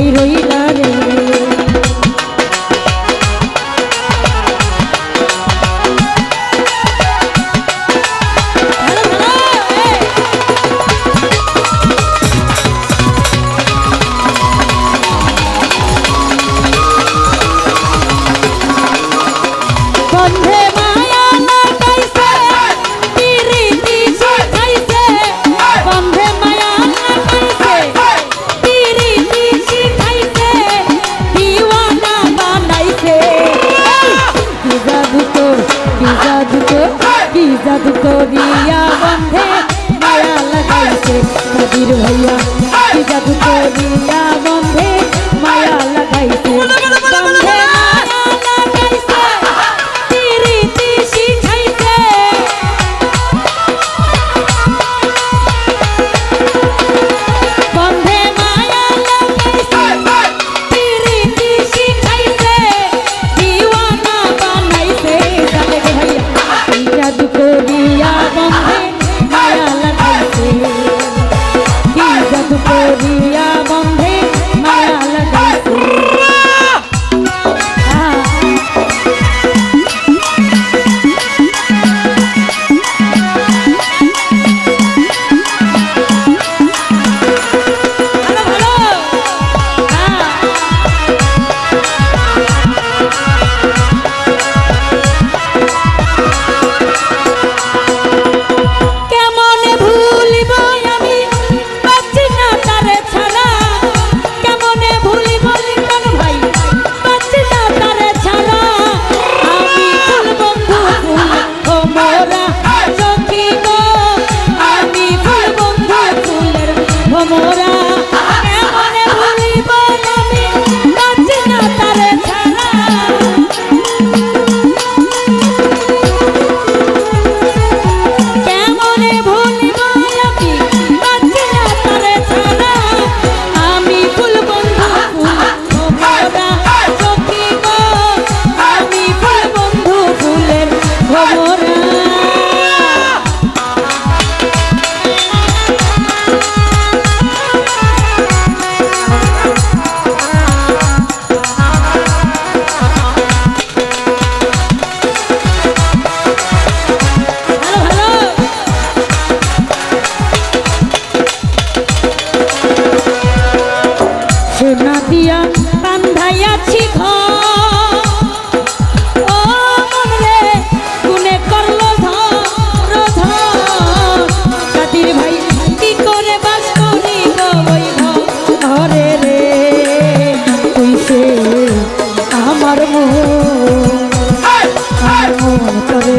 Cairo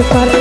I'm sorry.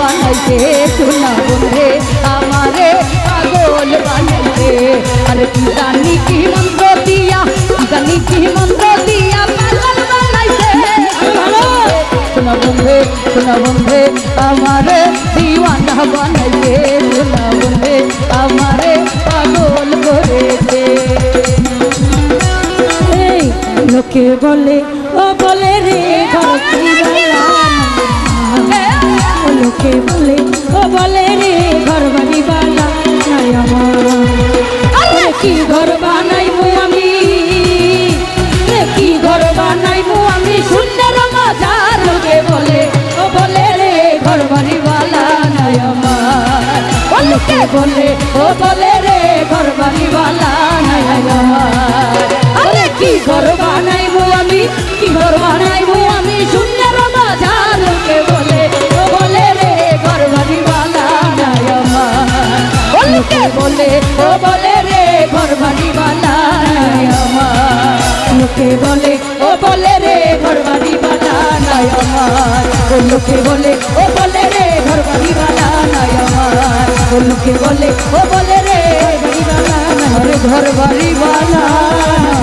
বানাইছে সোনা বন্ধে, আমারে পাগল বানাইছে আরে কি জানি কি মন্ত্র দিয়া, কি জানি কি মন্ত্র দিয়া পাগল বানাইছে সোনা বন্ধে সোনা বন্ধে, আমারে দিওয়ানা বানাইছে সোনা বন্ধে, আমারে পাগল করেছে। লোকে বলে কি ঘর বানাইবো আমি? কি বলে। ও বলে রে ঘর বাড়ি বালা রে কি ঘর বানাইবো আমি? কি ঘর বানাইবো আমি? সুন্দর বাজার লোকে বলে। ও বলে রে ঘর বাড়ি বালা নাই বলে, ও বলে লোকে বলে, ও বলে রে ঘর বাড়ি বালা নাই আমার। ও লোকে বলে, ও বলে রে ঘর বাড়ি বালা নাই আমার। ও লোকে বলে, ও বলে রে বাড়ি বালা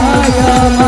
নাই আমার।